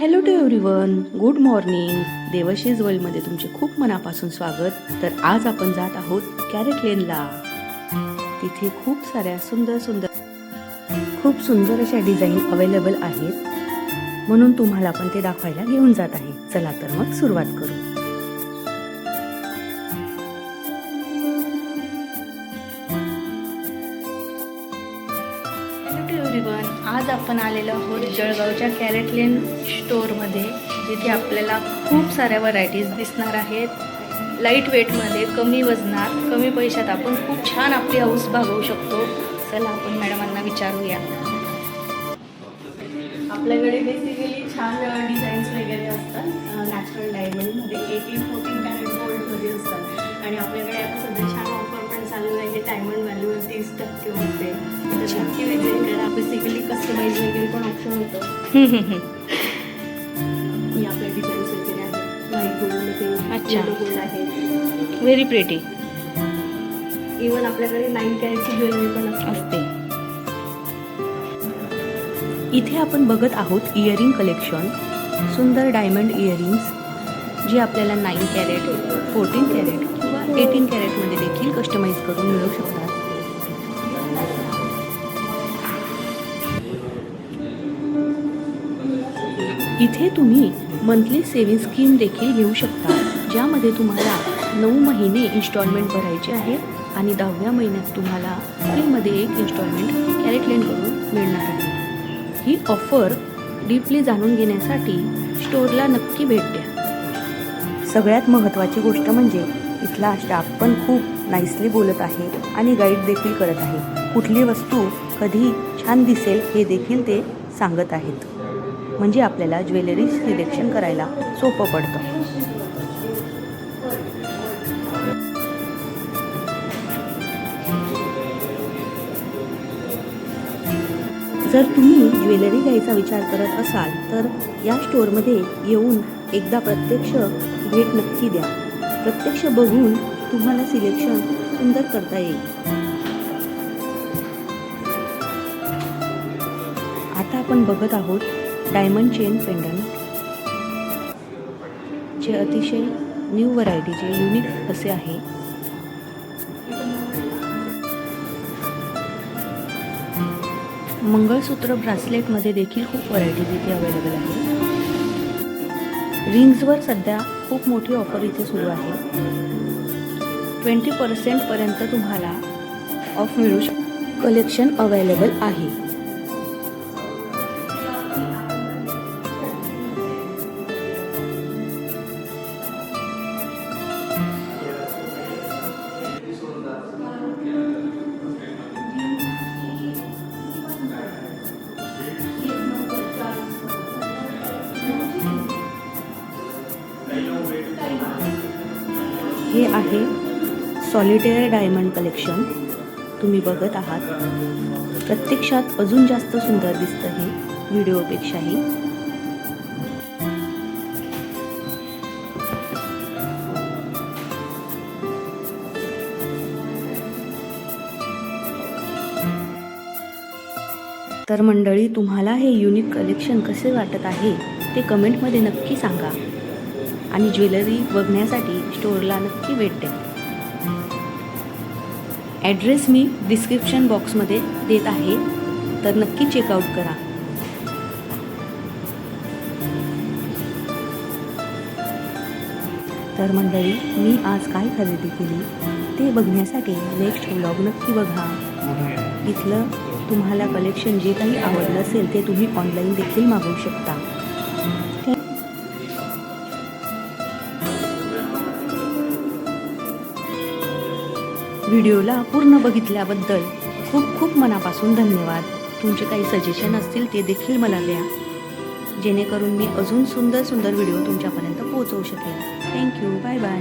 Hello to everyone good morning देवशीज वर्ल्डमध्ये तुमचे खूप मनापासून स्वागत. तर आज आपण जात आहोत कॅरेट लेनला तिथे खूप साऱ्या सुंदर सुंदर खूप सुंदर अशा डिझाईन अवेलेबल आहेत. म्हणून तुम्हाला पण ते दाखवायला घेऊन जात आहे. चला तर मग सुरुवात करू. एव्हरीवन आज आपण आलेलो आहोत जळगावच्या कॅरेट लेन स्टोअरमध्ये जिथे आपल्याला खूप साऱ्या व्हरायटीज दिसणार आहेत. लाइट वेटमध्ये कमी वजनात कमी पैशात आपण खूप छान आपली हाऊस भागवू शकतो. चला आपण मॅडमांना विचारूया. आपल्याकडे बेसिकली छान डिझाईन्स वगैरे असतात. नॅचरल डायमंडमध्ये एटीन फोर्टीन कॅरेट गोल्डमध्ये असतात. आणि आपल्याकडे आता सध्या छान चालू आहे डायमंड व्हॅल्यू तीस टक्के होते. तर वगैरे करा. बेसिकली कस्टमाइज वगैरे पण ऑप्शन होतं. ही आपल्या डिझाईन्स वगैरे आहेत. व्हाईट गोल्डमध्ये अच्छा. गोल्ड आहे. व्हेरी प्रेटी इवन आपल्याकडे नाईन कॅरेटची ज्वेलरी पण असते. इथे आपण बघत आहोत इयरिंग कलेक्शन सुंदर डायमंड इयरिंग्स जे आपल्याला nine carat fourteen carat eighteen कॅरेटमध्ये देखील कस्टमाइज करून मिळू शकतात. इथे तुम्ही मंथली सेव्हिंग स्कीम देखील घेऊ शकता ज्यामध्ये तुम्हाला नऊ महिने इन्स्टॉलमेंट भरायचे आहे आणि दहाव्या महिन्यात तुम्हाला फ्रीमध्ये एक इन्स्टॉलमेंट कॅरेटलेनकडून मिळणार आहे. ही ऑफर डीपली जाणून घेण्यासाठी स्टोरला नक्की भेट द्या. सगळ्यात महत्त्वाची गोष्ट म्हणजे इथला स्टाफ पण खूप नाईसली बोलत आहे आणि गाईड देखील करत आहे. कुठली वस्तू कधी छान दिसेल हे देखील ते सांगत आहेत. म्हणजे आपल्याला ज्वेलरी सिलेक्शन करायला सोपं पडतं. जर तुम्ही ज्वेलरी घ्यायचा विचार करत असाल तर या स्टोअरमध्ये येऊन एकदा प्रत्यक्ष भेट नक्की द्या. प्रत्यक्ष बघून तुम्हाला सिलेक्शन सुंदर करता येईल. आता आपण बघत आहोत डायमंड चेन पेंडंट जे अतिशय न्यू व्हरायटीचे युनिक असे आहे. मंगळसूत्र ब्रासलेटमध्ये देखील खूप व्हरायटीज इथे अवेलेबल आहे. रिंग्सवर सध्या खूप मोठी ऑफर इथे सुरू आहे. ट्वेंटी पर्सेंटपर्यंत तुम्हाला ऑफ मिळू कलेक्शन अवेलेबल आहे. हे आहे सॉलिटेअर डायमंड कलेक्शन तुम्ही बघत आहात. प्रत्यक्षात अजून जास्त सुंदर दिसतं हे व्हिडिओपेक्षाही तर मंडळी तुम्हाला हे युनिक कलेक्शन कसे वाटत आहे ते कमेंटमध्ये नक्की सांगा. आणि ज्वेलरी बघण्यासाठी स्टोअरला नक्की भेट द्या ॲड्रेस मी डिस्क्रिप्शन बॉक्समध्ये देत आहे तर नक्की चेकआउट करा. तर मंडळी मी आज काय खरेदी केली ते बघण्यासाठी नेक्स्ट व्लॉग नक्की बघा. इथलं तुम्हाला कलेक्शन जे काही आवडलं असेल ते तुम्ही ऑनलाईन देखील मागवू शकता. व्हिडिओला पूर्ण बघितल्याबद्दल खूप खूप मनापासून धन्यवाद. तुमचे काही सजेशन असतील ते देखील मला द्या. जेणेकरून मी अजून सुंदर सुंदर व्हिडिओ तुमच्यापर्यंत पोहोचवू शकेन थँक्यू बाय बाय